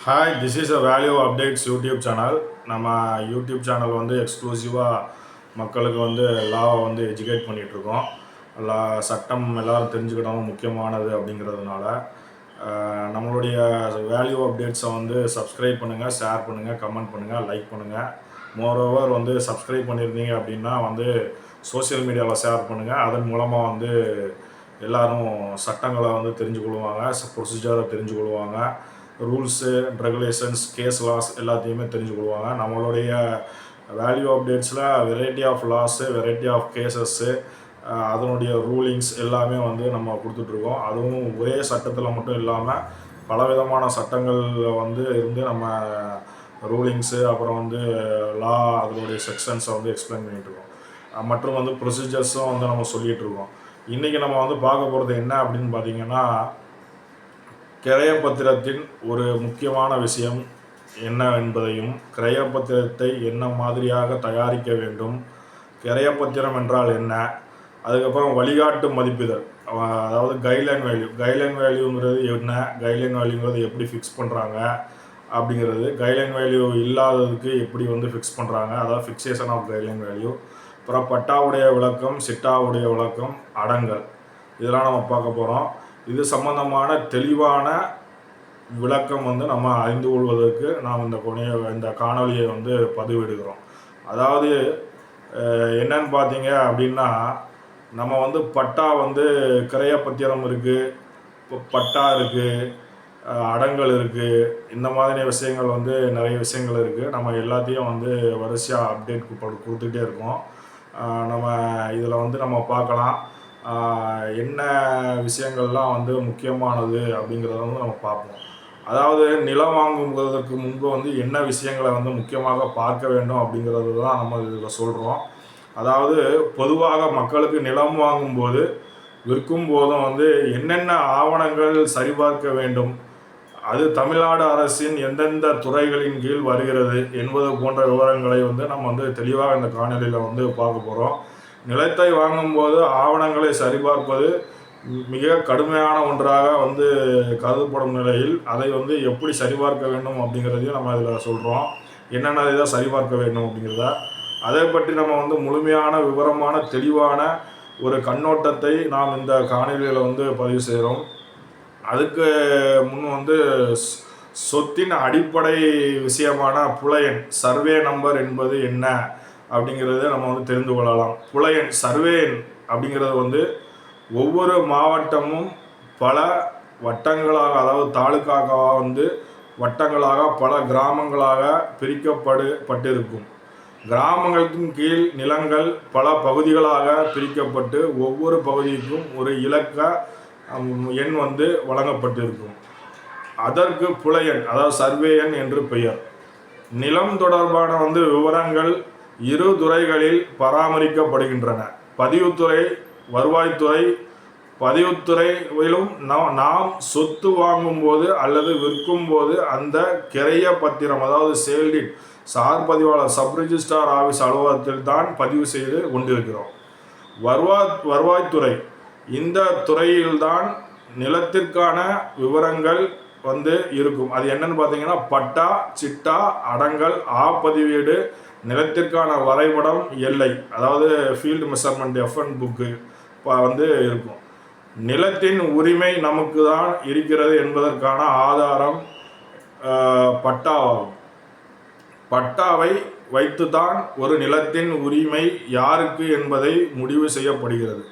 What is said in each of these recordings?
Hi this is a value updates YouTube channel நம்ம YouTube channel வந்து எக்ஸ்க்ளூசிவாக மக்களுக்கு வந்து லாவை வந்து எஜுகேட் பண்ணிகிட்ருக்கோம் லா சட்டம் எல்லாரும் தெரிஞ்சுக்கிட்டாலும் முக்கியமானது அப்படிங்கிறதுனால. நம்மளுடைய வேல்யூ அப்டேட்ஸை வந்து சப்ஸ்கிரைப் பண்ணுங்கள் ஷேர் பண்ணுங்கள் கமெண்ட் பண்ணுங்கள் லைக் பண்ணுங்கள் மோரோவர் வந்து சப்ஸ்கிரைப் பண்ணியிருந்தீங்க அப்படின்னா வந்து சோஷியல் மீடியாவில் ஷேர் பண்ணுங்கள் அதன் மூலமாக வந்து எல்லோரும் சட்டங்களை வந்து தெரிஞ்சு கொள்வாங்க ப்ரொசீஜரை தெரிஞ்சு கொள்வாங்க ரூல்ஸு ரெகுலேஷன்ஸ் கேஸ் லாஸ் எல்லாத்தையுமே தெரிஞ்சு கொள்வாங்க நம்மளுடைய value அப்டேட்ஸில் variety of laws variety of cases அதனுடைய ரூலிங்ஸ் எல்லாமே வந்து நம்ம கொடுத்துட்ருக்கோம். அதுவும் ஒரே சட்டத்தில் மட்டும் இல்லாமல் பலவிதமான சட்டங்களில் வந்து இருந்து நம்ம ரூலிங்ஸு அப்புறம் வந்து லா அதனுடைய செக்ஷன்ஸை வந்து எக்ஸ்பிளைன் பண்ணிகிட்ருக்கோம் மற்றும் வந்து ப்ரொசீஜர்ஸும் வந்து நம்ம சொல்லிகிட்ருக்கோம் இன்றைக்கி நம்ம வந்து பார்க்க போகிறது என்ன அப்படின்னு பார்த்தீங்கன்னா கிரயப்பத்திரத்தின் ஒரு முக்கியமான விஷயம் என்ன என்பதையும் கிரயப்பத்திரத்தை என்ன மாதிரியாக தயாரிக்க வேண்டும் கிரயப்பத்திரம் என்றால் என்ன அதுக்கப்புறம் வழிகாட்டு மதிப்பிதழ் அதாவது கைட்லைன் வேல்யூ கைட்லைன் வேல்யூங்கிறது என்ன கைட்லைன் வேல்யூங்கிறது எப்படி ஃபிக்ஸ் பண்ணுறாங்க அப்படிங்கிறது கைட்லைன் வேல்யூ இல்லாததுக்கு எப்படி வந்து ஃபிக்ஸ் பண்ணுறாங்க அதாவது ஃபிக்ஸேஷன் ஆஃப் கைட்லைன் வேல்யூ அப்புறம் பட்டாவுடைய விளக்கம் சிட்டாவுடைய விளக்கம் அடங்கல் இதெல்லாம் நம்ம பார்க்க போகிறோம் இது சம்பந்தமான தெளிவான விளக்கம் வந்து நம்ம அறிந்து கொள்வதற்கு நாம் இந்த கொனைய இந்த காணொலியை வந்து பதிவிடுகிறோம். அதாவது என்னன்னு பார்த்தீங்க அப்படின்னா நம்ம வந்து பட்டா வந்து கிரையப்பத்திரம் இருக்குது பட்டா இருக்குது அடங்கல் இருக்குது இந்த மாதிரி விஷயங்கள் வந்து நிறைய விஷயங்கள் இருக்குது நம்ம எல்லாத்தையும் வந்து வரிசையாக அப்டேட் கொடுத்துக்கிட்டே இருக்கோம். நம்ம இதில் வந்து நம்ம பார்க்கலாம். என்ன விஷயங்கள்லாம் வந்து முக்கியமானது அப்படிங்கிறத வந்து நம்ம பார்ப்போம். அதாவது நிலம் வாங்குவதற்கு முன்பு வந்து என்ன விஷயங்களை வந்து முக்கியமாக பார்க்க வேண்டும் அப்படிங்கிறது தான் நம்ம இதில் சொல்கிறோம் அதாவது பொதுவாக மக்களுக்கு நிலம் வாங்கும்போது விற்கும் போதும் வந்து என்னென்ன ஆவணங்கள் சரிபார்க்க வேண்டும் அது தமிழ்நாடு அரசின் எந்தெந்த துறைகளின் கீழ் வருகிறது என்பது போன்ற விவரங்களை வந்து நம்ம வந்து தெளிவாக இந்த காணொலியில் வந்து பார்க்க போகிறோம் நிலத்தை வாங்கும்போது ஆவணங்களை சரிபார்ப்பது மிக கடுமையான ஒன்றாக வந்து கருதப்படும் நிலையில் அதை வந்து எப்படி சரிபார்க்க வேண்டும் அப்படிங்கிறதையும் நம்ம இதில் சொல்கிறோம். என்னென்ன இதை சரிபார்க்க வேண்டும் அப்படிங்கிறத? அதை பற்றி நம்ம வந்து முழுமையான விவரமான தெளிவான ஒரு கண்ணோட்டத்தை நாம் இந்த காணொலியில் வந்து பதிவு செய்கிறோம். அதுக்கு முன் வந்து சொத்தின் அடிப்படை விஷயமான புலையன் சர்வே நம்பர் என்பது என்ன? அப்படிங்கிறத நம்ம வந்து தெரிந்து கொள்ளலாம். புலையன் சர்வேன் அப்படிங்கிறது வந்து ஒவ்வொரு மாவட்டமும் பல வட்டங்களாக அதாவது தாலுக்காக வந்து வட்டங்களாக பல கிராமங்களாக பிரிக்கப்படு பட்டிருக்கும். கிராமங்களின் கீழ் நிலங்கள் பல பகுதிகளாக பிரிக்கப்பட்டு ஒவ்வொரு பகுதிக்கும் ஒரு இலக்க எண் வந்து வழங்கப்பட்டிருக்கும். அதற்கு புலையன் அதாவது சர்வேயன் என்று பெயர். நிலம் தொடர்பான வந்து விவரங்கள் இரு துறைகளில் பராமரிக்கப்படுகின்றன. பதிவுத்துறை வருவாய்த்துறை பதிவுத்துறையிலும் நாம் நாம் சொத்து வாங்கும்போது அல்லது விற்கும் போது அந்த கிரைய பத்திரம் அதாவது சேல்டிட் சார் பதிவாளர் சப் ரிஜிஸ்ட்ரார் ஆஃபீஸ் அலுவலகத்தில் தான் பதிவு செய்து கொண்டிருக்கிறோம். வருவாய் வருவாய்த்துறை இந்த துறையில்தான் நிலத்திற்கான விவரங்கள் வந்து இருக்கும். அது என்னன்னு பார்த்தீங்கன்னா பட்டா சிட்டா அடங்கல் ஆ பதிவேடு நிலத்திற்கான வரைபடம் எல்லை அதாவது ஃபீல்டு மெஷர்மெண்ட் எஃப்என் புக்கு வந்து இருக்கும். நிலத்தின் உரிமை நமக்கு தான் இருக்கிறது என்பதற்கான ஆதாரம் பட்டாவாகும். பட்டாவை வைத்துதான் ஒரு நிலத்தின் உரிமை யாருக்கு என்பதை முடிவு செய்யப்படுகிறது.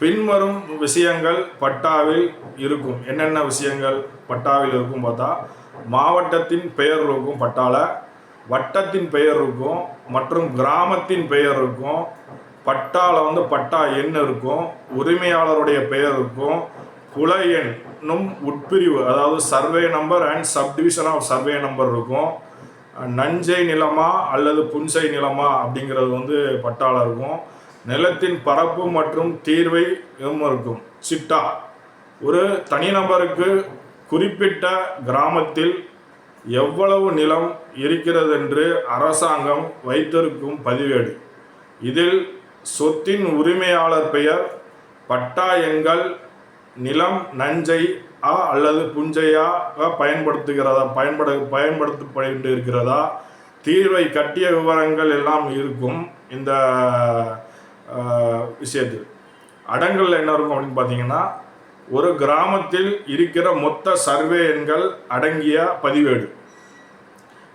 பின்வரும் விஷயங்கள் பட்டாவில் இருக்கும். என்னென்ன விஷயங்கள் பட்டாவில் இருக்கும் பார்த்தா மாவட்டத்தின் பெயர் இருக்கும் பட்டால வட்டத்தின் பெயர் இருக்கும் மற்றும் கிராமத்தின் பெயர் இருக்கும் பட்டாவில் வந்து பட்டா எண் இருக்கும் உரிமையாளருடைய பெயர் இருக்கும் குல எண்ணும் உட்பிரிவு அதாவது survey number and subdivision of survey number இருக்கும். நஞ்சை நிலமா அல்லது புன்சை நிலமா அப்படிங்கிறது வந்து பட்டால இருக்கும். நிலத்தின் பரப்பு மற்றும் தீர்வை இருக்கும். சிட்டா. ஒரு தனிநபருக்கு குறிப்பிட்ட கிராமத்தில் எவ்வளவு நிலம் இருக்கிறது என்று அரசாங்கம் வைத்திருக்கும் பதிவேடு. இதில் சொத்தின் உரிமையாளர் பெயர் பட்டா எங்கள் நிலம் நஞ்சை ஆ அல்லது புஞ்சையாக பயன்படுத்துகிறதா பயன்பட பயன்படுத்தப்பட்டு இருக்கிறதா தீர்வை கட்டிய விவரங்கள் எல்லாம் இருக்கும் இந்த விஷயத்தில். அடங்கல் என்ன இருக்கும் அப்படின்னு பார்த்தீங்கன்னா ஒரு கிராமத்தில் இருக்கிற மொத்த சர்வே எண்கள் அடங்கிய பதிவேடு.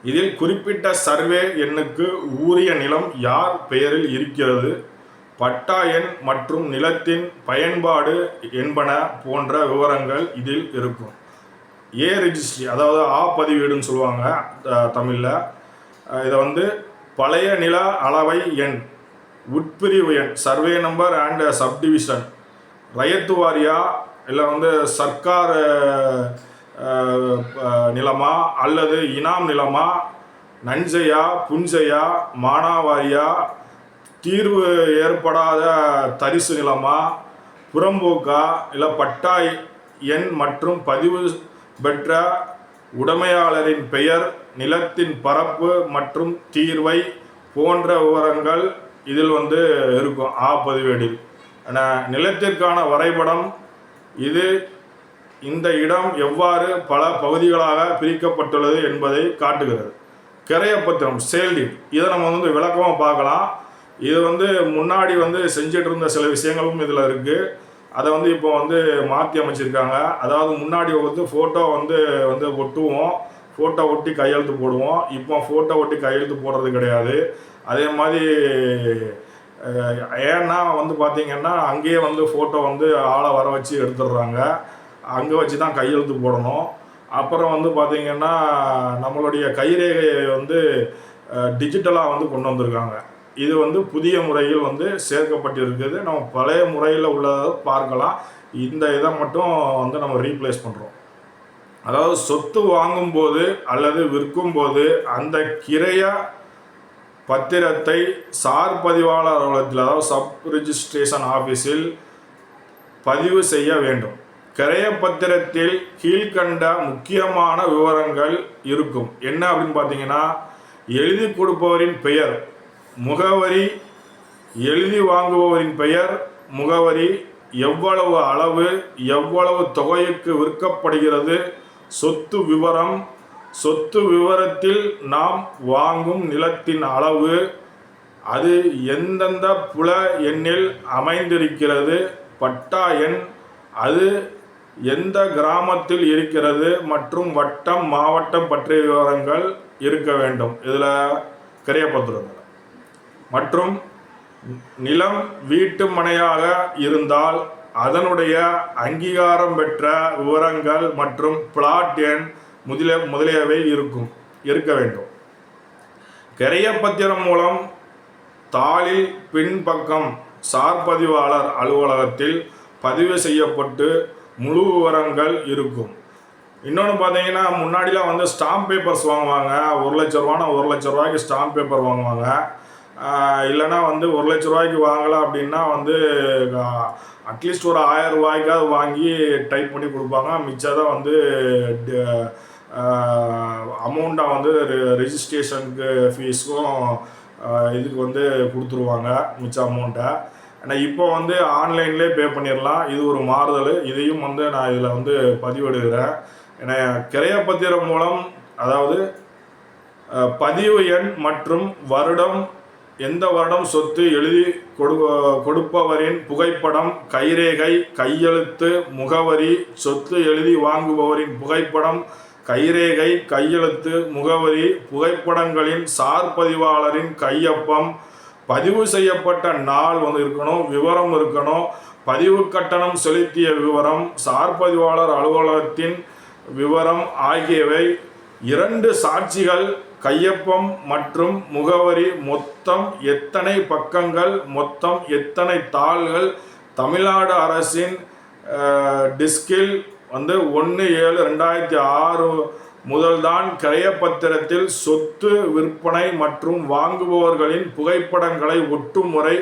இதில் குறிப்பிட்ட சர்வே எண்ணுக்கு ஊரிய நிலம் யார் பெயரில் இருக்கிறது பட்டா எண் மற்றும் நிலத்தின் பயன்பாடு என்பன போன்ற விவரங்கள் இதில் இருக்கும். ஏ ரிஜிஸ்ட்ரி அதாவது ஆ பதிவேடுன்னு சொல்லுவாங்க த- இதை வந்து பழைய நில அளவை எண் உட்பிரிவு எண் சர்வே நம்பர் அண்ட் சப்டிவிஷன் ரயத்து வாரியா இல்லை வந்து சர்க்கார் நிலமா அல்லது இனாம் நிலமா? நஞ்சையா புஞ்சையா மானாவாரியா? தீர்வு ஏற்படாத தரிசு நிலமா? புறம்போக்கா? இல்லை பட்டா எண் மற்றும் பதிவு பெற்ற உடைமையாளரின் பெயர் நிலத்தின் பரப்பு மற்றும் தீர்வை போன்ற விவரங்கள் இதில் வந்து இருக்கும். ஆ பதிவேடில். நிலத்திற்கான வரைபடம் இது இந்த இடம் எவ்வாறு பல பகுதிகளாக பிரிக்கப்பட்டுள்ளது என்பதை காட்டுகிறது. கிரையப்பத்திரம் சேல்டீட் இதை நம்ம வந்து விளக்கமாக பார்க்கலாம். இது வந்து முன்னாடி வந்து செஞ்சுட்டு இருந்த சில விஷயங்களும் இதில் இருக்குது அதை வந்து இப்போ வந்து மாற்றி அமைச்சிருக்காங்க. அதாவது முன்னாடி வந்து ஃபோட்டோ வந்து வந்து ஒட்டுவோம். ஃபோட்டோ ஒட்டி கையெழுத்து போடுவோம். இப்போ ஃபோட்டோ ஒட்டி கையெழுத்து போடுறது கிடையாது. அதே மாதிரி ஏன்னா வந்து பார்த்தீங்கன்னா அங்கேயே வந்து ஃபோட்டோ வந்து ஆளை வர வச்சு எடுத்துடுறாங்க. அங்கே வச்சு தான் கையெழுத்து போடணும். அப்புறம் வந்து பார்த்திங்கன்னா நம்மளுடைய கைரேகையை வந்து டிஜிட்டலாக வந்து கொண்டு வந்திருக்காங்க. இது வந்து புதிய முறையில் வந்து சேர்க்கப்பட்டிருக்குது. நம்ம பழைய முறையில் உள்ளதை பார்க்கலாம். இந்த இதை மட்டும் வந்து நம்ம ரீப்ளேஸ் பண்ணுறோம் அதாவது சொத்து வாங்கும்போது அல்லது விற்கும்போது அந்த கிரையாக பத்திரத்தை சார் பதிவாளர் அலுவலகத்தில் அதாவது சப் ரிஜிஸ்ட்ரேஷன் ஆஃபீஸில் பதிவு செய்ய வேண்டும். கிரைய பத்திரத்தில் கீழ்கண்ட முக்கியமான விவரங்கள் இருக்கும். என்ன அப்படின்னு பார்த்தீங்கன்னா எழுதி கொடுப்பவரின் பெயர் முகவரி எழுதி வாங்குபவரின் பெயர் முகவரி எவ்வளவு அளவு எவ்வளவு தொகைக்கு விற்கப்படுகிறது சொத்து விவரம் சொத்து விவரத்தில் நாம் வாங்கும் நிலத்தின் அளவு அது எந்தெந்த புல எண்ணில் அமைந்திருக்கிறது பட்டா எண் அது எந்த கிராமத்தில் இருக்கிறது மற்றும் வட்டம் மாவட்டம் பற்றிய விவரங்கள் இருக்க வேண்டும். இதில் கிரையப்பத்திரங்கள் மற்றும் நிலம் வீட்டு மனையாக இருந்தால் அதனுடைய அங்கீகாரம் பெற்ற விவரங்கள் மற்றும் பிளாட் எண் முதலிய முதலியவை இருக்கும் இருக்க வேண்டும். கிரையப்பத்திரம் மூலம் தாளில் பின்பக்கம் சார்பதிவாளர் அலுவலகத்தில் பதிவு செய்யப்பட்டு முழு விவரங்கள் இருக்கும். இன்னொன்று பார்த்தீங்கன்னா முன்னாடிலாம் வந்து ஸ்டாம்ப் பேப்பர்ஸ் வாங்குவாங்க. ஒரு லட்ச ரூபானா ஒரு லட்ச ரூபாய்க்கு ஸ்டாம்ப் பேப்பர் வாங்குவாங்க. இல்லைனா இல்லைன்னா வந்து ஒரு லட்ச ரூபாய்க்கு வாங்கலை அப்படின்னா வந்து அட்லீஸ்ட் ஒரு ஆயிரம் ரூபாய்க்காவது வாங்கி டைப் பண்ணி கொடுப்பாங்க. மிச்சதை வந்து அமௌண்ட்டாக வந்து ரெஜிஸ்ட்ரேஷனுக்கு ஃபீஸுக்கும் இதுக்கு வந்து கொடுத்துருவாங்க மிச்ச அமௌண்ட்டை ஆனால் இப்போ வந்து ஆன்லைன்லேயே பே பண்ணிடலாம் இது ஒரு மாறுதல். இதையும் வந்து நான் இதில் வந்து பதிவிடுகிறேன். ஏன்னா கிரையப்பத்திரம் மூலம் அதாவது பதிவு எண் மற்றும் வருடம் எந்த வருடம் சொத்து எழுதி கொடு கொடுப்பவரின் புகைப்படம் கைரேகை கையெழுத்து முகவரி சொத்து எழுதி வாங்குபவரின் புகைப்படம் கைரேகை கையெழுத்து முகவரி புகைப்படங்களின் சார் பதிவாளரின் கையொப்பம் பதிவு செய்யப்பட்ட நாள் வந்து இருக்கணும் விவரம் இருக்கணும் பதிவு கட்டணம் செலுத்திய விவரம் சார் பதிவாளர் அலுவலகத்தின் விவரம் ஆகியவை இரண்டு சாட்சிகள் கையொப்பம் மற்றும் முகவரி மொத்தம் எத்தனை பக்கங்கள் மொத்தம் எத்தனை தாள்கள் தமிழ்நாடு அரசின் டிஸ்கில் வந்து ஒன்று ஏழு ரெண்டாயிரத்தி ஆறு முதல்தான் கிரையப்பத்திரத்தில் சொத்து விற்பனை மற்றும் வாங்குபவர்களின் புகைப்படங்களை ஒட்டும் முறை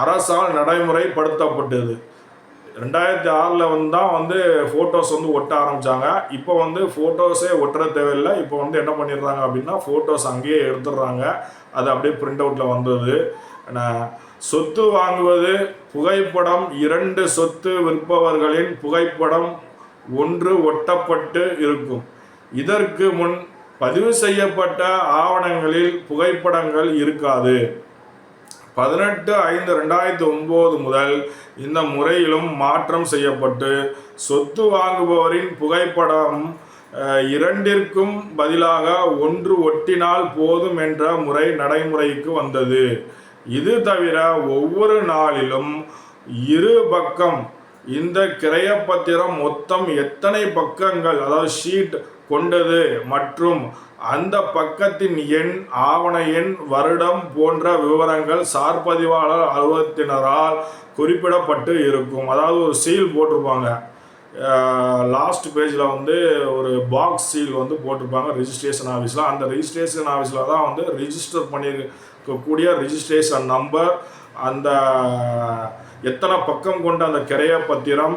அரசால் நடைமுறைப்படுத்தப்பட்டது. ரெண்டாயிரத்தி ஆறில் வந்து தான் வந்து ஃபோட்டோஸ் வந்து ஒட்ட ஆரம்பித்தாங்க இப்போ வந்து ஃபோட்டோஸே ஒட்டுற தேவையில்லை. இப்போ வந்து என்ன பண்ணிடுறாங்க அப்படின்னா ஃபோட்டோஸ் அங்கேயே எடுத்துடுறாங்க. அது அப்படியே பிரிண்ட் அவுட்டில் வந்தது. சொத்து வாங்குவது புகைப்படம் இரண்டு சொத்து விற்பவர்களின் புகைப்படம் ஒன்று ஒட்டப்பட்டு இருக்கும். இதற்கு முன் பதிவு செய்யப்பட்ட ஆவணங்களில் புகைப்படங்கள் இருக்காது. பதினெட்டு ஐந்து ரெண்டாயிரத்தி ஒன்பது முதல் இந்த முறையிலும் மாற்றம் செய்யப்பட்டு சொத்து வாங்குபவரின் புகைப்படம் இரண்டிற்கும் பதிலாக ஒன்று ஒட்டினால் போதும் என்ற முறை நடைமுறைக்கு வந்தது. இது தவிர ஒவ்வொரு நாளிலும் இரு பக்கம் இந்த கிரையப்பத்திரம் மொத்தம் எத்தனை பக்கங்கள் அதாவது ஷீட் கொண்டது மற்றும் அந்த பக்கத்தின் எண் ஆவண எண் வருடம் போன்ற விவரங்கள் சார்பதிவாளர் அலுவலகத்தினரால் குறிப்பிடப்பட்டு இருக்கும். அதாவது ஒரு சீல் போட்டிருப்பாங்க. லாஸ்ட் பேஜில் வந்து ஒரு பாக்ஸ் சீல் வந்து போட்டிருப்பாங்க ரிஜிஸ்ட்ரேஷன் ஆஃபீஸில் அந்த ரிஜிஸ்ட்ரேஷன் ஆஃபீஸில் தான் வந்து ரிஜிஸ்டர் பண்ணியிருக்கக்கூடிய ரிஜிஸ்ட்ரேஷன் நம்பர் அந்த எத்தனை பக்கம் கொண்ட அந்த கிரைய பத்திரம்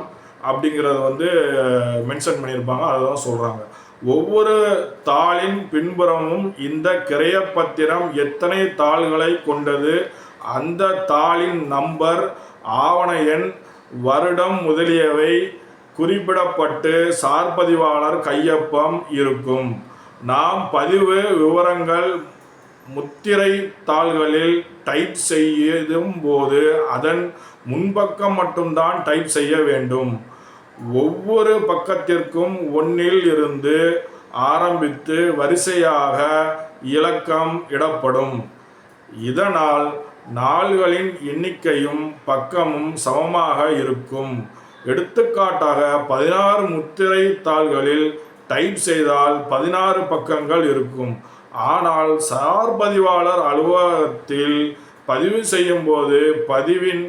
அப்படிங்கிறத வந்து மென்ஷன் பண்ணியிருப்பாங்க. அதை தான் சொல்கிறாங்க ஒவ்வொரு தாளின் பின்புறமும் இந்த கிரைய பத்திரம் எத்தனை தாள்களை கொண்டது? அந்த தாளின் நம்பர் ஆவண எண் வருடம் முதலியவை குறிப்பிடப்பட்டு சார்பதிவாளர் கையொப்பம் இருக்கும். நாம் பதிவு விவரங்கள் முத்திரை தாள்களில் டைப் செய்யும் போது அதன் முன்பக்கம் மட்டும்தான் டைப் செய்ய வேண்டும். ஒவ்வொரு பக்கத்திற்கும் ஒன்றில் இருந்து ஆரம்பித்து வரிசையாக இலக்கம் இடப்படும். இதனால் நாள்களின் எண்ணிக்கையும் பக்கமும் சமமாக இருக்கும். எடுத்துக்காட்டாக பதினாறு முத்திரை தாள்களில் டைப் செய்தால் பதினாறு பக்கங்கள் இருக்கும். ஆனால் சார்பதிவாளர் அலுவலகத்தில் பதிவு செய்யும்போது பதிவின்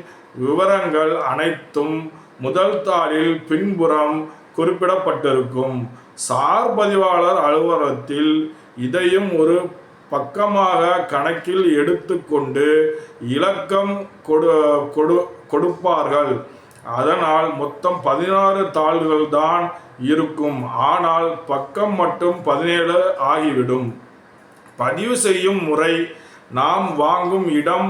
விவரங்கள் அனைத்தும் முதல் தாளில் பின்புறம் குறிப்பிடப்பட்டிருக்கும். சார்பதிவாளர் அலுவலகத்தில் இதையும் ஒரு பக்கமாக கணக்கில் எடுத்துக்கொண்டு இலக்கம் கொடு கொடு கொடுப்பார்கள். அதனால் மொத்தம் பதினாறு தாள்கள் தான் இருக்கும். ஆனால் பக்கம் மட்டும் பதினேழு ஆகிவிடும். பதிவு செய்யும் முறை நாம் வாங்கும் இடம்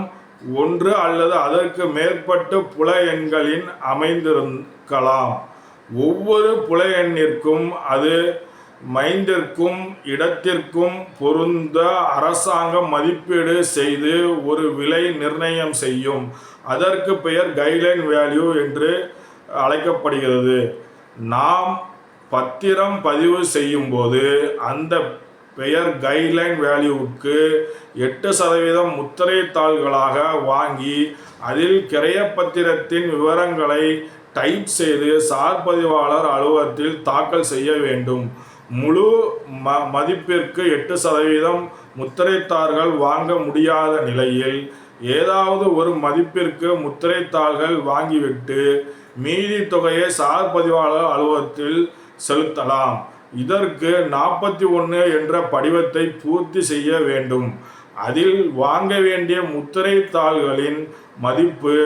ஒன்று அல்லது அதற்கு மேற்பட்ட புல எண்களின் அமைந்திருக்கலாம். ஒவ்வொரு புல எண்ணிற்கும் அது மைந்திற்கும் இடத்திற்கும் பொருந்த அரசாங்கம் மதிப்பீடு செய்து ஒரு விலை நிர்ணயம் செய்யும். அதற்கு பெயர் கைட்லைன் வேல்யூ என்று அழைக்கப்படுகிறது. நாம் பத்திரம் பதிவு செய்யும்போது அந்த பெயர் கைட்லைன் வேல்யூவுக்கு எட்டு சதவீதம் முத்திரை தாள்களாக வாங்கி அதில் கிரையப்பத்திரத்தின் விவரங்களை டைப் செய்து சார்பதிவாளர் அலுவலகத்தில் தாக்கல் செய்ய வேண்டும். முழு ம மதிப்பிற்கு எட்டு சதவீதம் முத்திரைத்தாள்கள் வாங்க முடியாத நிலையில் ஏதாவது ஒரு மதிப்பிற்கு முத்திரைத்தாள்கள் வாங்கிவிட்டு மீதி தொகையை சார்பதிவாளர் அலுவலகத்தில் செலுத்தலாம். இதற்கு நாற்பத்தி ஒன்று என்ற படிவத்தை பூர்த்தி செய்ய வேண்டும். அதில் வாங்க வேண்டிய முத்திரை தாள்களின் மதிப்பு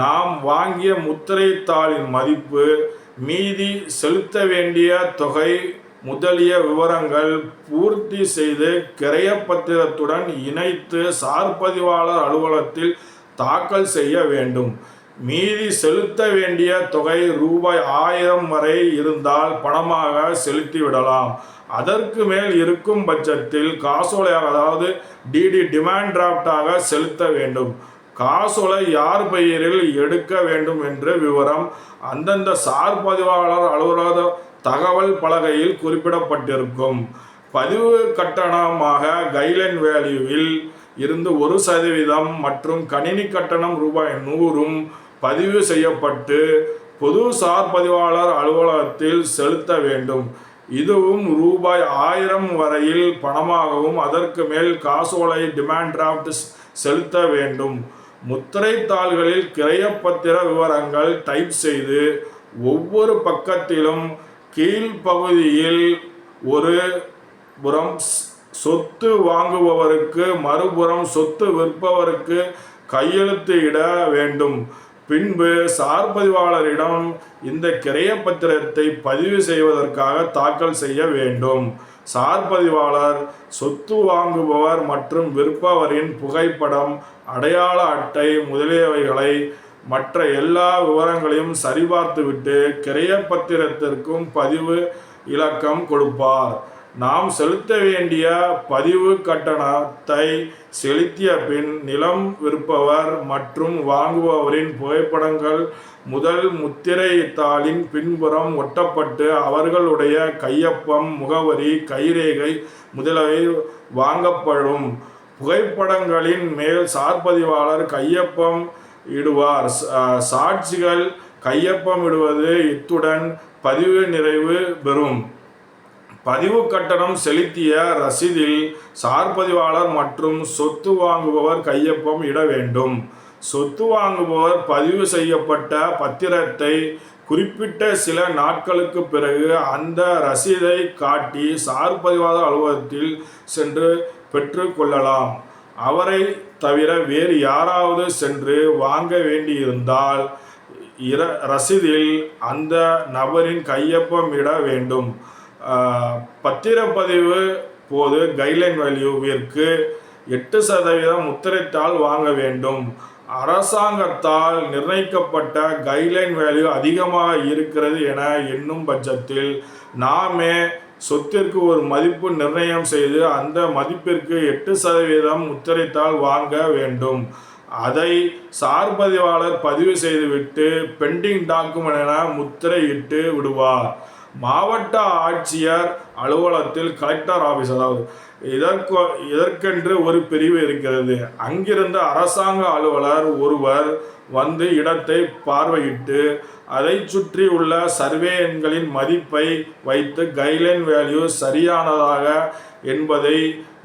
நாம் வாங்கிய முத்திரை தாளின் மதிப்பு மீதி செலுத்த வேண்டிய தொகை முதலிய விவரங்கள் பூர்த்தி செய்து கிரையப்பத்திரத்துடன் இணைத்து சார்பதிவாளர் அலுவலகத்தில் தாக்கல் செய்ய வேண்டும். மீதி செலுத்த வேண்டிய தொகை ரூபாய் ஆயிரம் வரை இருந்தால் பணமாக செலுத்திவிடலாம் அதற்கு மேல் இருக்கும் பட்சத்தில் காசோலையாக அதாவது டிடி டிமாண்ட் டிராஃப்டாக செலுத்த வேண்டும். காசோலை யார் பெயரில் எடுக்க வேண்டும் என்ற விவரம் அந்தந்த சார்பதிவாளர் அலுவலக தகவல் பலகையில் குறிப்பிடப்பட்டிருக்கும். பதிவு கட்டணமாக கைலைன் வேல்யூவில் இருந்து ஒரு சதவீதம் மற்றும் கணினி கட்டணம் ரூபாய் நூறும் பதிவு செய்யப்பட்டு பொது சார் பதிவாளர் அலுவலகத்தில் செலுத்த வேண்டும். இதுவும் ரூபாய் ஆயிரம் வரையில் பணமாகவும் அதற்கு மேல் காசோலை டிமாண்ட் டிராஃப்ட் செலுத்த வேண்டும். முத்திரைத்தாள்களில் கிரையப்பத்திர விவரங்கள் டைப் செய்து ஒவ்வொரு பக்கத்திலும் கீழ்ப்பகுதியில் ஒரு புறம் சொத்து வாங்குபவருக்கு மறுபுறம் சொத்து விற்பவருக்கு கையெழுத்து இட வேண்டும். பின்பு சார்பதிவாளரிடம் இந்த கிரையப்பத்திரத்தை பதிவு செய்வதற்காக தாக்கல் செய்ய வேண்டும். சார்பதிவாளர் சொத்து வாங்குபவர் மற்றும் விற்பவரின் புகைப்படம் அடையாள அட்டை முதலியவைகளை மற்ற எல்லா விவரங்களையும் சரிபார்த்துவிட்டு கிரையப்பத்திரத்திற்கும் பதிவு இலக்கம் கொடுப்பார். நாம் செலுத்த வேண்டிய பதிவு கட்டணத்தை செலுத்திய பின் நிலம் விற்பவர் மற்றும் வாங்குபவரின் புகைப்படங்கள் முதல் முத்திரை தாளின் பின்புறம் ஒட்டப்பட்டு அவர்களுடைய கையொப்பம் முகவரி கைரேகை முதலவை வாங்கப்படும். புகைப்படங்களின் மேல் சார்பதிவாளர் கையொப்பம் இடுவார். சா- சாட்சிகள் கையொப்பம் இடுவது இத்துடன் பதிவு நிறைவு பெறும். பதிவு கட்டணம் செலுத்திய ரசீதில் சார்பதிவாளர் மற்றும் சொத்து வாங்குபவர் கையொப்பம் இட வேண்டும். சொத்து வாங்குபவர் பதிவு செய்யப்பட்ட பத்திரத்தை குறிப்பிட்ட சில நாட்களுக்கு பிறகு அந்த ரசீதை காட்டி சார்பதிவாளர் அலுவலகத்தில் சென்று பெற்று கொள்ளலாம். அவரை தவிர வேறு யாராவது சென்று வாங்க வேண்டியிருந்தால் இர ரசீதில் அந்த நபரின் கையொப்பம் இட வேண்டும். பத்திரப்பதிவு போது கைட்லைன் வேல்யூவிற்கு எட்டு சதவீதம் முத்திரைத்தாள் வாங்க வேண்டும். அரசாங்கத்தால் நிர்ணயிக்கப்பட்ட கைட்லைன் வேல்யூ அதிகமாக இருக்கிறது என எண்ணும் பட்சத்தில் நாமே சொத்திற்கு ஒரு மதிப்பு நிர்ணயம் செய்து அந்த மதிப்பிற்கு எட்டு சதவீதம் முத்திரைத்தாள் வாங்க வேண்டும். அதை சார்பதிவாளர் பதிவு செய்துவிட்டு பெண்டிங் டாக்குமெண்ட் என முத்திரையிட்டு விடுவார். மாவட்ட ஆட்சியர் அலுவலகத்தில் கலெக்டர் ஆஃபீஸ் அதாவது இதற்கு இதற்கென்று ஒரு பிரிவு இருக்கிறது. அங்கிருந்த அரசாங்க அலுவலர் ஒருவர் வந்து இடத்தை பார்வையிட்டு அதை சுற்றி உள்ள சர்வே எண்களின் மதிப்பை வைத்து கைட்லைன் வேல்யூ சரியானதாக என்பதை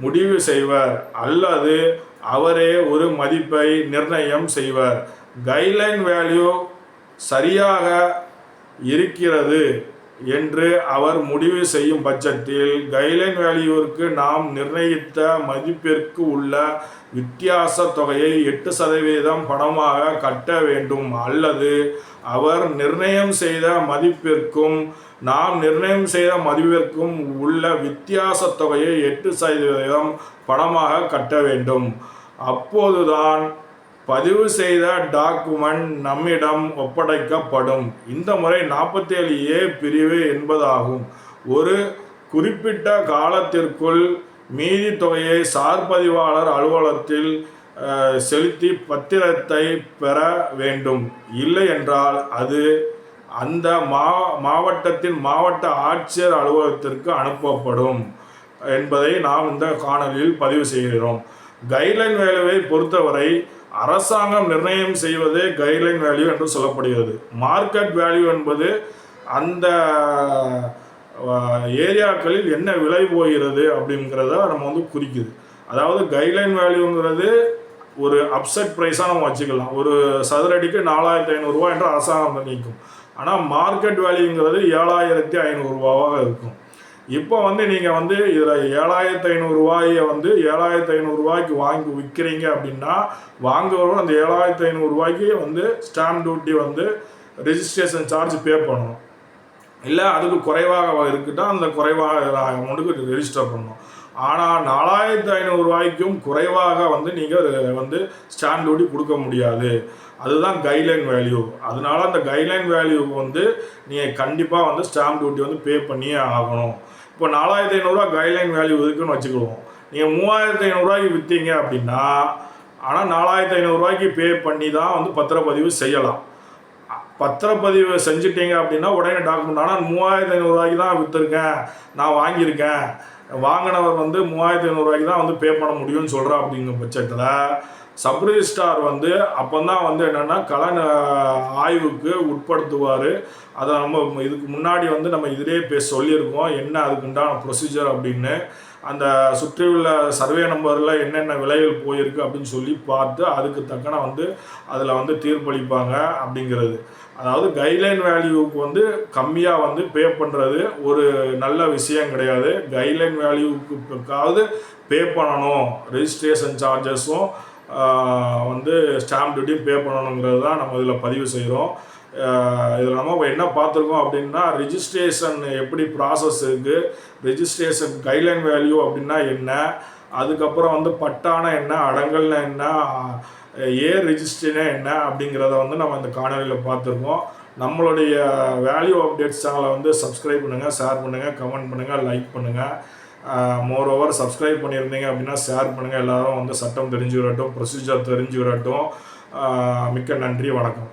முடிவு செய்வர் அல்லது அவரே ஒரு மதிப்பை நிர்ணயம் செய்வர். கைட்லைன் வேல்யூ சரியாக இருக்கிறது. என்று அவர் முடிவு செய்யும் பட்சத்தில் கைலைன் வேல்யூவிற்கு நாம் நிர்ணயித்த மதிப்பிற்கு உள்ள வித்தியாச தொகையை எட்டு சதவீதம் பணமாக கட்ட வேண்டும். அல்லது அவர் நிர்ணயம் செய்த மதிப்பிற்கும் நாம் நிர்ணயம் செய்த மதிப்பிற்கும் உள்ள வித்தியாச தொகையை எட்டு சதவீதம் பணமாக கட்ட வேண்டும். அப்போதுதான் பதிவு செய்த டாக்குமெண்ட் நம்மிடம் ஒப்படைக்கப்படும். இந்த முறை நாற்பத்தேழு ஏ பிரிவு என்பதாகும். ஒரு குறிப்பிட்ட காலத்திற்குள் மீதி தொகையை சார்பதிவாளர் அலுவலகத்தில் செலுத்தி பத்திரத்தை பெற வேண்டும். இல்லை என்றால் அது அந்த மா மாவட்டத்தின் மாவட்ட ஆட்சியர் அலுவலகத்திற்கு அனுப்பப்படும் என்பதை நாம் இந்த காணொலியில் பதிவு செய்கிறோம். கைட்லைன் வேலையை பொறுத்தவரை அரசாங்கம் நிர்ணயம் செய்வது கைட்லைன் வேல்யூ என்று சொல்லப்படுகிறது. மார்க்கெட் வேல்யூ என்பது அந்த ஏரியாக்களில் என்ன விலை போகிறது அப்படிங்கிறத நம்ம வந்து குறிக்குது. அதாவது கைட்லைன் வேல்யூங்கிறது ஒரு அப்செட் ப்ரைஸாக நம்ம வச்சுக்கலாம். ஒரு சதுரடிக்கு நாலாயிரத்தி ஐநூறுரூவா என்று அரசாங்கம் நிர்ணயிக்கும். ஆனால் மார்க்கெட் வேல்யூங்கிறது ஏழாயிரத்தி ஐநூறுரூவாவாக இருக்கும். இப்போ வந்து நீங்கள் வந்து இதில் ஏழாயிரத்தி ஐநூறுரூவாயை வந்து ஏழாயிரத்தி ஐநூறுரூவாய்க்கு வாங்கி விற்கிறீங்க அப்படின்னா வாங்குறவரும் அந்த ஏழாயிரத்தி ஐநூறுரூவாய்க்கு வந்து ஸ்டாம்ப் டியூட்டி வந்து ரெஜிஸ்ட்ரேஷன் சார்ஜ் பே பண்ணணும். இல்லை அதுக்கு குறைவாக இருக்குட்டா அந்த குறைவாக அமௌண்ட்டுக்கு ரெஜிஸ்டர் பண்ணணும். ஆனால் நாலாயிரத்தி ஐநூறுரூவாய்க்கும் குறைவாக வந்து நீங்கள் வந்து ஸ்டாம்ப் டியூட்டி கொடுக்க முடியாது. அதுதான் கைட்லைன் வேல்யூ அதனால அந்த கைட்லைன் வேல்யூவுக்கு வந்து நீங்கள் கண்டிப்பாக வந்து ஸ்டாம்ப் டியூட்டி வந்து பே பண்ணியே ஆகணும். இப்போ நாலாயிரத்தி ஐநூறுரூவா கைட்லைன் வேல்யூ இருக்குன்னு வச்சுக்கிடுவோம் நீங்கள் மூவாயிரத்தி ஐநூறுரூவாய்க்கு விற்றீங்க அப்படின்னா ஆனால் நாலாயிரத்தி ஐநூறுரூவாய்க்கு பே பண்ணி தான் வந்து பத்திரப்பதிவு செய்யலாம். பத்திரப்பதிவு செஞ்சிட்டீங்க அப்படின்னா உடனே டாக்குமெண்ட் ஆனால் மூவாயிரத்தி ஐநூறுரூவாய்க்கு தான் விற்றுருக்கேன் நான் வாங்கியிருக்கேன். வாங்கினவர் வந்து மூவாயிரத்தி ஐநூறுரூவாய்க்கு தான் வந்து பே பண்ண முடியும்னு சொல்கிறா அப்படிங்கிற பட்சத்தில் சப்ரிஜிஸ்டார் வந்து அப்போ தான் வந்து என்னென்னா கலன் ஆய்வுக்கு உட்படுத்துவார். அதை நம்ம இதுக்கு முன்னாடி வந்து நம்ம இதிலே பே சொல்லியிருக்கோம். என்ன அதுக்கு உண்டான ப்ரொசீஜர் அப்படின்னு. அந்த சுற்றியுள்ள சர்வே நம்பரில் என்னென்ன விலைகள் போயிருக்கு அப்படின்னு சொல்லி பார்த்து அதுக்கு தக்கன வந்து அதில் வந்து தீர்ப்பளிப்பாங்க அப்படிங்கிறது. அதாவது கைட்லைன் வேல்யூவுக்கு வந்து கம்மியாக வந்து பே பண்ணுறது ஒரு நல்ல விஷயம் கிடையாது. கைட்லைன் வேல்யூவுக்கு பே பண்ணணும். ரெஜிஸ்ட்ரேஷன் சார்ஜஸும் வந்து ஸ்டாம்ப் டியூட்டியும் பே பண்ணணுங்கிறது தான் நம்ம இதில் பதிவு செய்கிறோம். இதில் நம்ம என்ன பார்த்துருக்கோம் அப்படின்னா ரிஜிஸ்ட்ரேஷன் எப்படி ப்ராசஸ் இருக்குது ரிஜிஸ்ட்ரேஷன் கைட்லைன் வேல்யூ அப்படின்னா என்ன அதுக்கப்புறம் வந்து பட்டான என்ன அடங்கல்னா என்ன ஏ ரெஜிஸ்ட்ரினா என்ன அப்படிங்கிறத வந்து நம்ம இந்த காணொலியில் பார்த்துருக்கோம். நம்மளுடைய வேல்யூ அப்டேட்ஸ் சேனலை வந்து சப்ஸ்கிரைப் பண்ணுங்கள் ஷேர் பண்ணுங்கள் கமெண்ட் பண்ணுங்கள் லைக் பண்ணுங்கள் மோர் ஓவர் சப்ஸ்கிரைப் பண்ணியிருந்தீங்க அப்படின்னா ஷேர் பண்ணுங்கள் எல்லாரும் வந்து சட்டம் தெரிஞ்சு விடட்டும் ப்ரொசீஜர் தெரிஞ்சு விடட்டும் மிக்க நன்றி வணக்கம்.